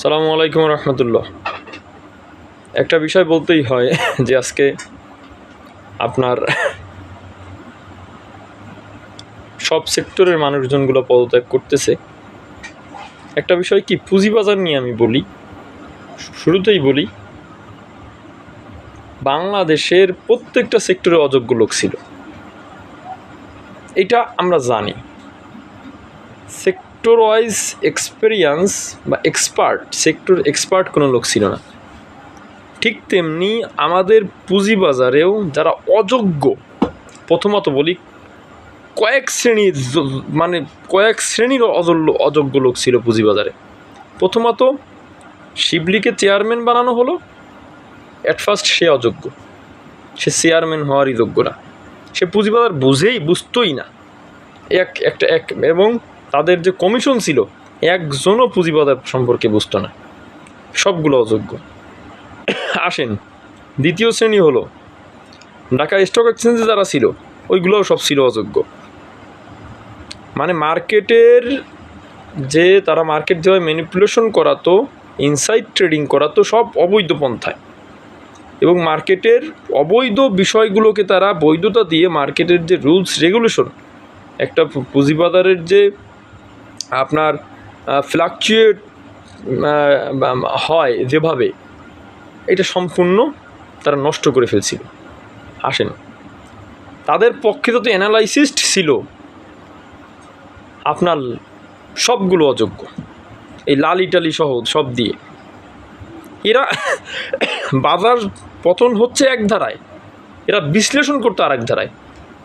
সালামু আলাইকুম রহমতুল্লাহ। একটা বিষয় বলতেই হয় যে আজকে আপনার সব সেক্টরের মানুষজনগুলো পদত্যাগ করতেছে। একটা বিষয় কি, পুঁজিবাজার নিয়ে আমি বলি, শুরুতেই বলি, বাংলাদেশের প্রত্যেকটা সেক্টরে অযোগ্য লোক ছিল। এটা আমরা জানি। সেক্টর ওয়াইজ এক্সপেরিয়েন্স বা এক্সপার্ট সেক্টর এক্সপার্ট কোনো লোক ছিল না। ঠিক তেমনি আমাদের পুঁজিবাজারেও যারা অযোগ্য, প্রথমত বলি কয়েক শ্রেণির মানে কয়েক শ্রেণির অযোগ্য অযোগ্য লোক ছিল পুঁজিবাজারে। প্রথমত শিবলিকে চেয়ারম্যান বানানো হলো অ্যাট ফার্স্ট সে অযোগ্য। সে চেয়ারম্যান হওয়ারই যোগ্য না। সে পুঁজিবাজার বুঝেই, বুঝতোই না। এক, একটা, এক, এবং তাদের যে কমিশন ছিল, একজনও পুঁজিবাজার সম্পর্কে বুঝতো না। সবগুলো অযোগ্য। আসেন, দ্বিতীয় শ্রেণি হলো, ঢাকা স্টক এক্সচেঞ্জে যারা ছিল, ওইগুলোও সব ছিল অযোগ্য। মানে মার্কেটের যে তারা মার্কেট যেভাবে ম্যানিপুলেশন করাতো ইনসাইড ট্রেডিং করাতো, সব অবৈধ পন্থায়। এবং মার্কেটের অবৈধ বিষয়গুলোকে তারা বৈধতা দিয়ে মার্কেটের যে রুলস রেগুলেশন একটা পুঁজিবাজারের যে আপনার ফ্লাকচুয়েট হয় যেভাবে, এটা সম্পূর্ণ তারা নষ্ট করে ফেলছিল। আসেন, তাদের পক্ষে যত অ্যানালাইসিস্ট ছিল, আপনার সবগুলো অযোগ্য। এই লাল ইটালি সহ সব দিয়ে। এরা বাজার পতন হচ্ছে এক ধারায়। এরা বিশ্লেষণ করতো আর এক ধারায়।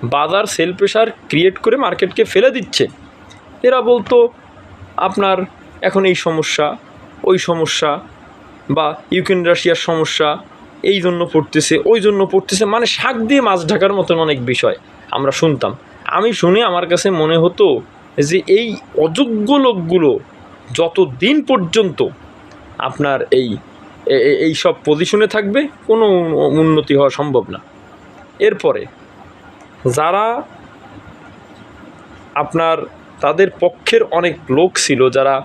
বাজার সেল প্রেশার ক্রিয়েট করে মার্কেটকে ফেলে দিচ্ছে। এরা বলতো, আপনার এখন এই সমস্যা, ওই সমস্যা বা ইউক্রেন রাশিয়ার সমস্যা, এই জন্য পড়তেছে, ওই জন্য পড়তেছে। মানে শাক দিয়ে মাছ ঢাকার মতন অনেক বিষয় আমরা শুনতাম। আমি শুনে আমার কাছে মনে হতো যে এই অযোগ্য লোকগুলো যত দিন পর্যন্ত আপনার এই এই সব পজিশনে থাকবে, কোনো উন্নতি হওয়া সম্ভব না। এরপরে যারা আপনার তাদের পক্ষের অনেক লোক ছিল যারা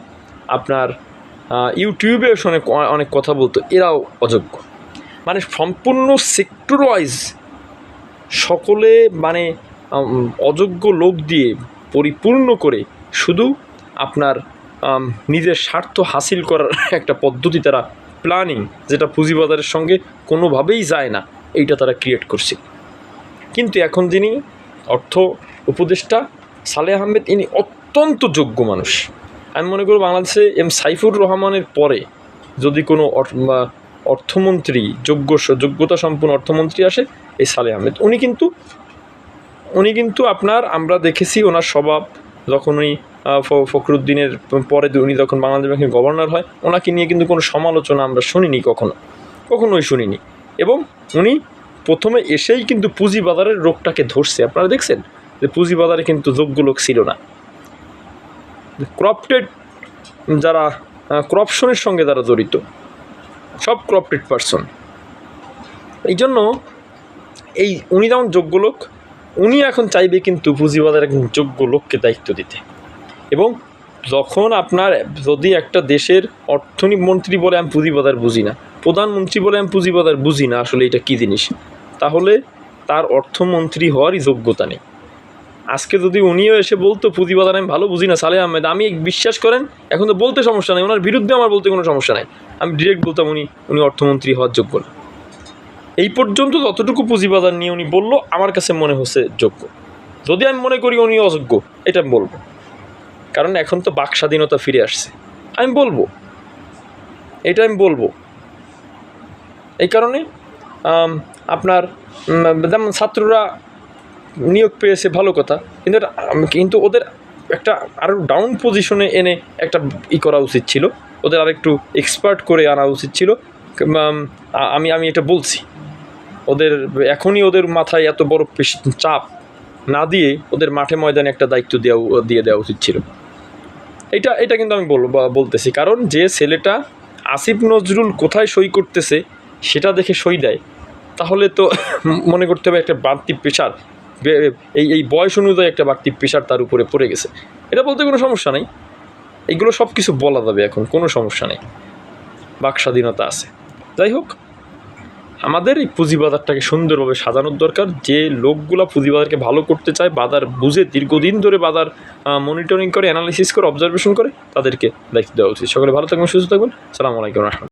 আপনার ইউটিউবে অনেক অনেক কথা বলতো, এরাও অযোগ্য। মানে সম্পূর্ণ সেক্টর ওয়াইজ সকলে মানে অযোগ্য লোক দিয়ে পরিপূর্ণ করে শুধু আপনার নিজের স্বার্থ হাসিল করার একটা পদ্ধতি তারা প্ল্যানিং যেটা পুঁজিবাজারের সঙ্গে কোনোভাবেই যায় না, এইটা তারা ক্রিয়েট করছে। কিন্তু এখন যিনি অর্থ উপদেষ্টা সালেহ আহমেদ ইনি অত্যন্ত যোগ্য মানুষ। আমি মনে করি বাংলাদেশে এম সাইফুর রহমানের পরে যদি কোনো অর্থমন্ত্রী, যোগ্য যোগ্যতা সম্পন্ন অর্থমন্ত্রী আসে, এই সালেহ আহমেদ। উনি কিন্তু উনি কিন্তু আপনার, আমরা দেখেছি ওনার স্বভাব, যখন উনি ফখরুদ্দিনের পরে উনি যখন বাংলাদেশ ব্যাংকের গভর্নর হয়, ওনাকে নিয়ে কিন্তু কোনো সমালোচনা আমরা শুনিনি কখনো, কখনোই শুনিনি। এবং উনি প্রথমে এসেই কিন্তু পুঁজিবাজারের রোগটাকে ধরছে। আপনারা দেখছেন? যে পুঁজিবাজারে কিন্তু যোগ্য লোক ছিল না। ক্রপটেড যারা ক্রপশনের সঙ্গে যারা জড়িত, সব ক্রপটেড পারসন এই জন্য এই উনি যেমন যোগ্য লোক উনি এখন চাইবে কিন্তু পুঁজিবাজার একজন যোগ্য লোককে দায়িত্ব দিতে। এবং যখন আপনার যদি একটা দেশের অর্থনী মন্ত্রী বলে, আমি পুঁজিবাজার বুঝি না, প্রধানমন্ত্রী বলে, আমি পুঁজিবাজার বুঝি না, আসলে এটা কী জিনিস? তাহলে তার অর্থমন্ত্রী হওয়ারই যোগ্যতা নেই। আজকে যদি উনিও এসে বলতো, পুঁজিবাজার আমি ভালো বুঝি না সালে আহমেদ, আমি বিশ্বাস করেন, এখন তো বলতে সমস্যা নেই, ওনার বিরুদ্ধে আমার বলতে কোনো সমস্যা নাই। আমি ডিরেক্ট বলতাম উনি উনি অর্থমন্ত্রী হওয়ার যোগ্য না। এই পর্যন্ত যতটুকু পুঁজিবাজার নিয়ে উনি বলল, আমার কাছে মনে হচ্ছে যোগ্য। যদি আমি মনে করি উনি অযোগ্য, এটা আমি বলব। কারণ এখন তো বাক স্বাধীনতা ফিরে আসছে। আমি বলব। এটা আমি বলব। এই কারণে আপনার যেমন ছাত্ররা নিয়োগ পেয়েছে ভালো কথা। কিন্তু কিন্তু ওদের একটা আরও ডাউন পজিশনে এনে একটা ই করা উচিত ছিল। ওদের আরেকটু এক্সপার্ট করে আনা উচিত ছিল। আমি আমি এটা বলছি। ওদের, এখনই ওদের মাথায় এত বড় চাপ না দিয়ে ওদের মাঠে ময়দানে একটা দায়িত্ব দেওয়া, দিয়ে দেওয়া উচিত ছিল। এটা এটা কিন্তু আমি বল বলতেছি। কারণ যে ছেলেটা আসিফ নজরুল কোথায় সই করতেছে সেটা দেখে সই দেয়। তাহলে তো মনে করতে হবে একটা বাড়তি প্রেশার এই এই বয়স অনুযায়ী একটা বাড়তি প্রেশার তার উপরে পড়ে গেছে। এটা বলতে কোনো সমস্যা নেই। এগুলো সব কিছু বলা যাবে এখন, কোনো সমস্যা নেই। বাক স্বাধীনতা আছে। যাই হোক, আমাদের এই পুঁজিবাজারটাকে সুন্দরভাবে সাজানোর দরকার। যে লোকগুলা পুঁজিবাজারকে ভালো করতে চায়, বাজার বুঝে দীর্ঘদিন ধরে বাজার মনিটরিং করে অ্যানালিসিস করে অবজারভেশন করে, তাদেরকে দায়িত্ব দেওয়া উচিত। সকলে ভালো থাকবেন, সুস্থ থাকবেন। সালামু আলাইকুম রহমতুল্লাহ।